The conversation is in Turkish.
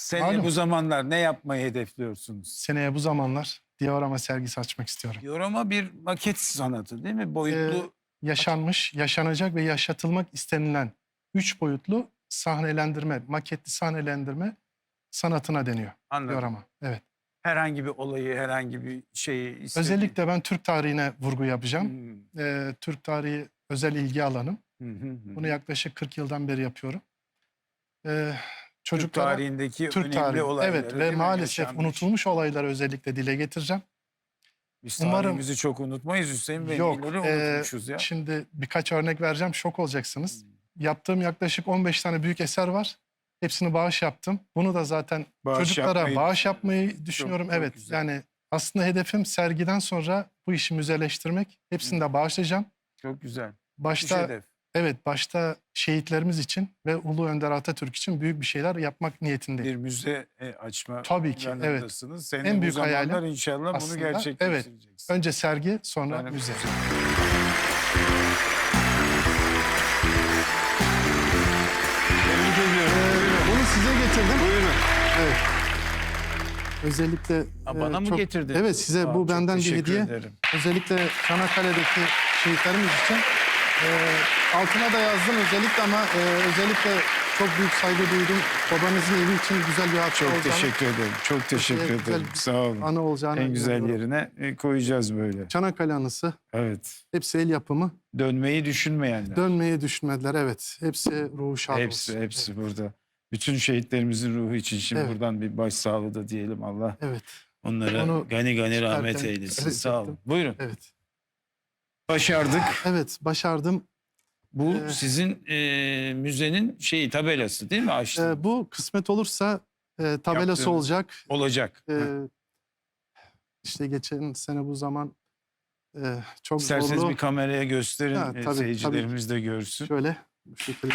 Seneye Malum. bu zamanlar ne yapmayı hedefliyorsunuz? Seneye bu zamanlar diorama sergisi açmak istiyorum. Diorama bir maket sanatı değil mi? Boyutlu. Yaşanmış, yaşanacak ve yaşatılmak istenilen üç boyutlu sahnelendirme, maketli sahnelendirme sanatına deniyor anladım. diorama. Evet. Herhangi bir olayı, herhangi bir şeyi istediğin- Özellikle ben Türk tarihine vurgu yapacağım. Hmm. Ee, Türk tarihi özel ilgi alanım. Hı. Bunu yaklaşık 40 yıldan beri yapıyorum. Ee, Türk çocuklara tarihindeki Türk önemli tarihi, olayları. evet ve maalesef Yaşanmış. unutulmuş olayları özellikle dile getireceğim. Biz Umarım- tarihimizi çok unutmayız Hüseyin Bey. Yok, e, unutmuşuz ya. Şimdi birkaç örnek vereceğim, şok olacaksınız. Hmm. Yaptığım yaklaşık 15 tane büyük eser var. Hepsini bağış yaptım. Bunu da zaten Bağış çocuklara yapmayı bağış yapmayı düşünüyorum. çok evet, güzel. yani aslında hedefim sergiden sonra bu işi müzeleştirmek. Hepsini de bağışlayacağım. Çok güzel. Başta. Evet, başta şehitlerimiz için ve Ulu Önder Atatürk için büyük bir şeyler yapmak niyetindeyim. Bir müze e, açma Tabii ki, evet. Senin En büyük zamanlar hayalim inşallah aslında, bunu evet. gerçekleştireceksin. Önce sergi, sonra Yani müze. Ee, bunu size getirdim. Buyurun. Evet. Özellikle Ha, e, bana mı çok- getirdin? Evet size Aa, bu benden bir hediye. ederim. Özellikle Çanakkale'deki şehitlerimiz için e, altına da yazdım özellikle ama e, özellikle çok büyük saygı duydum. Babanızın evi için güzel bir hatıra Çok olacağını, teşekkür ederim. Çok teşekkür güzel ederim. bir Sağ olun. anı olacağını En güzel inanıyorum. yerine e, koyacağız böyle. Çanakkale anısı. Evet. Hepsi el yapımı. Dönmeyi düşünmeyenler. Dönmeyi düşünmediler evet. Hepsi ruhu şad hepsi olsun. hepsi burada. Bütün şehitlerimizin ruhu için şimdi Evet. buradan bir başsağlığı da diyelim Allah. Evet, Onlara Onu gani gani rahmet çıkarken eylesin. evet, Sağ olun. Buyurun. evet. Başardık. Evet, başardım. Bu Ee, sizin e, müzenin şeyi tabelası değil mi? Açtı. E, bu kısmet olursa e, tabelası Yaptığınız- olacak. Olacak. Ee, işte geçen sene bu zaman e, çok İsterseniz zorlu. bir kameraya gösterin Ha, e, tabii, seyircilerimiz de görsün. Şöyle bu şekilde.